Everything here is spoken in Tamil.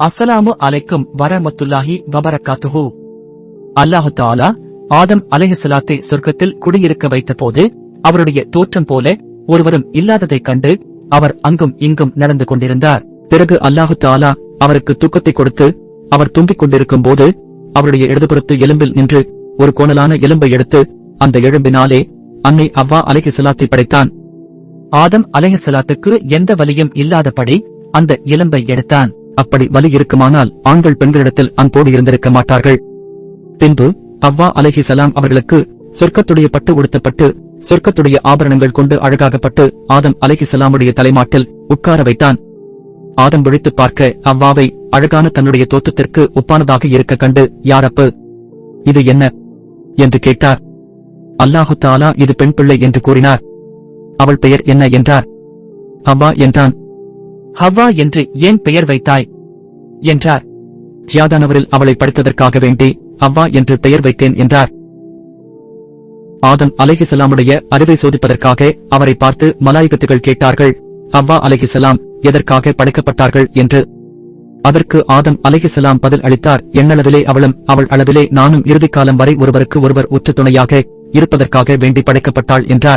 அஸ்ஸலாமு அலைக்கும் வரமத்துல்லாஹி வபரகாத்துஹு. அல்லாஹு தாலா ஆதம் அலைஹலாத்தை சொர்க்கத்தில் குடியிருக்க வைத்தபோது அவருடைய தோற்றம் போல ஒருவரும் இல்லாததைக் கண்டு அவர் அங்கும் இங்கும் நடந்து கொண்டிருந்தார். பிறகு அல்லாஹு தாலா அவருக்கு தூக்கத்தை கொடுத்து அவர் தூங்கிக் கொண்டிருக்கும் போது அவருடைய இடதுபுறத்து எலும்பில் நின்று ஒரு கோணலான எலும்பை எடுத்து அந்த எலும்பினாலே அன்னை அவ்வா அலைஹலாத்தை படைத்தான். ஆதம் அலைஹலாத்துக்கு எந்த வலியும் இல்லாதபடி அந்த எலும்பை எடுத்தான். அப்படி வலி இருக்குமானால் ஆண்கள் பெண்களிடத்தில் அன்போடு இருந்திருக்க மாட்டார்கள். பின்பு அவ்வா அலைஹிசலாம் அவர்களுக்கு சொர்க்கத்துடைய பட்டு உடுத்தப்பட்டு சொர்க்கத்துடைய ஆபரணங்கள் கொண்டு அழகாகப்பட்டு ஆதம் அலைஹிசலாமுடைய தலைமாட்டில் உட்கார வைத்தான். ஆதம் விழித்து பார்க்க அவ்வாவை அழகான தன்னுடைய தோற்றத்திற்கு ஒப்பானதாக இருக்க கண்டு யாரப்பு? இது என்ன? என்று கேட்டார். அல்லாஹு தாலா இது பெண் பிள்ளை என்று கூறினார். அவள் பெயர் என்ன? என்றார். அவ்வா என்றான். ஹவ்வா என்று ஏன் பெயர் வைத்தாய்? என்றார். யாதானவரில் அவளை படித்ததற்காக வேண்டி அவ்வா என்று பெயர் வைத்தேன் என்றார். ஆதம் அலைஹிசலாமுடைய அறிவை சோதிப்பதற்காக அவரை பார்த்து மலாயகத்துகள் கேட்டார்கள் அவ்வா அலைஹிசலாம் எதற்காக படைக்கப்பட்டார்கள் என்று. அதற்கு ஆதம் அலைஹிசலாம் பதில் அளித்தார் எண்ணளவிலே அவளும் அவள் அளவிலே நானும் இறுதிக்காலம் வரை ஒருவருக்கு ஒருவர் உற்ற துணையாக இருப்பதற்காக வேண்டி படைக்கப்பட்டாள் என்றார்.